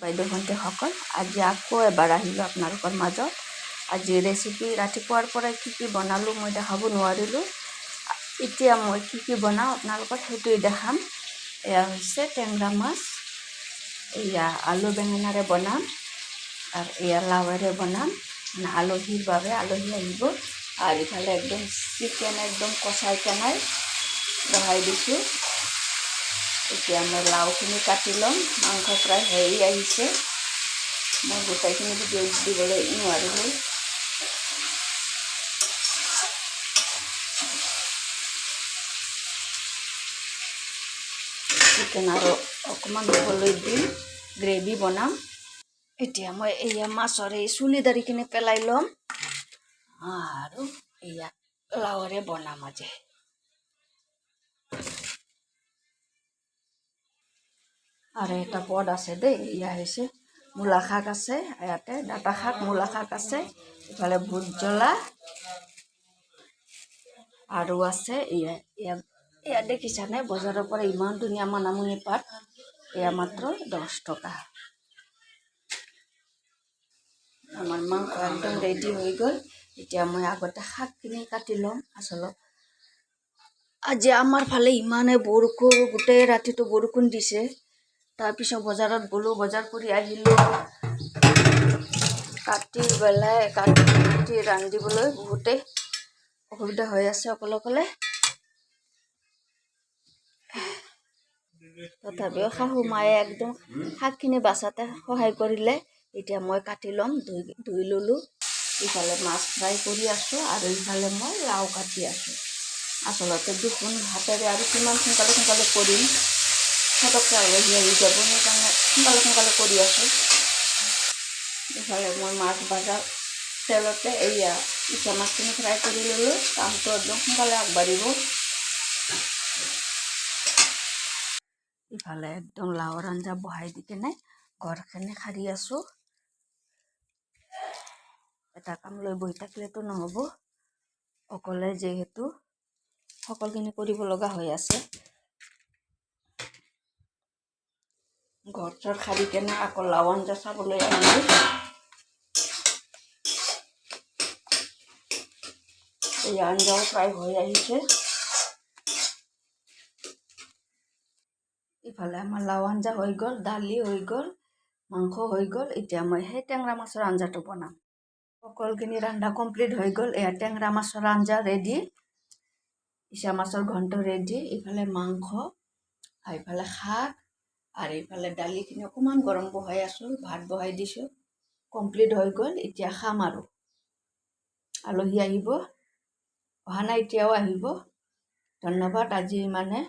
বাইদেউ ভণ্টিসকল আজি আকৌ এবাৰ আহিলোঁ আপোনালোকৰ মাজত। আজি ৰেচিপি ৰাতিপুৱাৰ পৰাই কি কি বনালোঁ মই দেখাব নোৱাৰিলোঁ। এতিয়া মই কি কি বনাওঁ আপোনালোকক সেইটোৱে দেখাম। এয়া হৈছে টেঙৰা মাছ। এয়া আলু বেঙেনাৰে বনাম আৰু এয়া লাওৰে বনাম। মানে আলহীৰ বাবে আলহী আহিব। আৰু ইফালে একদম চিকেন, একদম কচাই কেনাই বহাই দিছোঁ। এতিয়া মই লাওখিনি কাটি ল'ম মাংস প্ৰায় হেৰি আহিছে। মই গোটেইখিনি ভিডিঅ' দিবলৈ নোৱাৰিলোঁ। চিকেন আৰু অকণমান হ'বলৈ দিম গ্ৰেভি বনাম। এতিয়া মই এয়া মাছৰ এই চুলি দাৰিখিনি পেলাই ল'ম। আৰু এয়া লাওৰে বনাম আজি। আৰু এটা পদ আছে দেই এয়া হৈছে মূলা শাক আছে, ইয়াতে ডাটা শাক, মূলা শাক আছে ইফালে ভোট জ্বলা আৰু আছে এয়া এয়া এয়া দেখিছানে, বজাৰৰ পৰা ইমান ধুনীয়া মানামুনি পাত এয়া মাত্ৰ দহ টকা। আমাৰ মাংস একদম ৰেডি হৈ গ'ল। এতিয়া মই আগতে শাকখিনি কাটি ল'ম, আচলত। আজি আমাৰ ফালে ইমানে বৰষুণ, গোটেই ৰাতিটো বৰষুণ দিছে। তাৰপিছত বজাৰত গ'লোঁ বজাৰ কৰি আহিলোঁ কাটি পেলাই কাটি কাটি ৰান্ধিবলৈ বহুতেই অসুবিধা হৈ আছে অকলে অকলে। তথাপিও শাহু মায়ে একদম শাকখিনি বাচাতে সহায় কৰিলে এতিয়া মই কাটি ল'ম, ধুই ধুই ল'লোঁ। ইফালে মাছ ফ্ৰাই কৰি আছোঁ আৰু ইফালে মই লাও কাটি আছোঁ। আচলতে দুখন হাতেৰে আৰু কিমান সোনকালে সোনকালে কৰিম। ফটককৈ আলহী আহি যাব সেইকাৰণে সোনকালে সোনকালে কৰি আছোঁ ইফালে মই মাছ ভজা তেলতে এয়া ইচা মাছখিনি ফ্ৰাই কৰি ল'লোঁ কামটো একদম সোনকালে আগবাঢ়িব ইফালে একদম লাওৰ আঞ্জা বহাই দি কেনে ঘৰখিনি সাৰি আছোঁ এটা কাম লৈ বহি থাকিলেতো নহ'ব। অকলে যিহেতু সকলোখিনি কৰিব লগা হৈ আছে। ঘৰ চৰ সাৰি কেনে আকৌ লাও আঞ্জা চাবলৈ আহিলোঁ এই আঞ্জাও প্ৰায় হৈ আহিছে। ইফালে আমাৰ লাও আঞ্জা হৈ গ'ল, দালি হৈ গ'ল, মাংস হৈ গ'ল, এতিয়া মই সেই টেঙৰা মাছৰ আঞ্জাটো বনাম। সকলোখিনি ৰন্ধা কমপ্লিট হৈ গ'ল, এয়া টেঙৰা মাছৰ আঞ্জা ৰেডি ইচা মাছৰ ঘণ্ট ৰেডি ইফালে মাংস, আৰু ইফালে শাক আৰু ইফালে দালিখিনি অকণমান গৰম বহাই আছোঁ ভাত বহাই দিছোঁ কমপ্লিট হৈ গ'ল এতিয়া খাম আৰু। আলহী আহিব অহা নাই এতিয়াও আহিব। ধন্যবাদ আজি ইমানে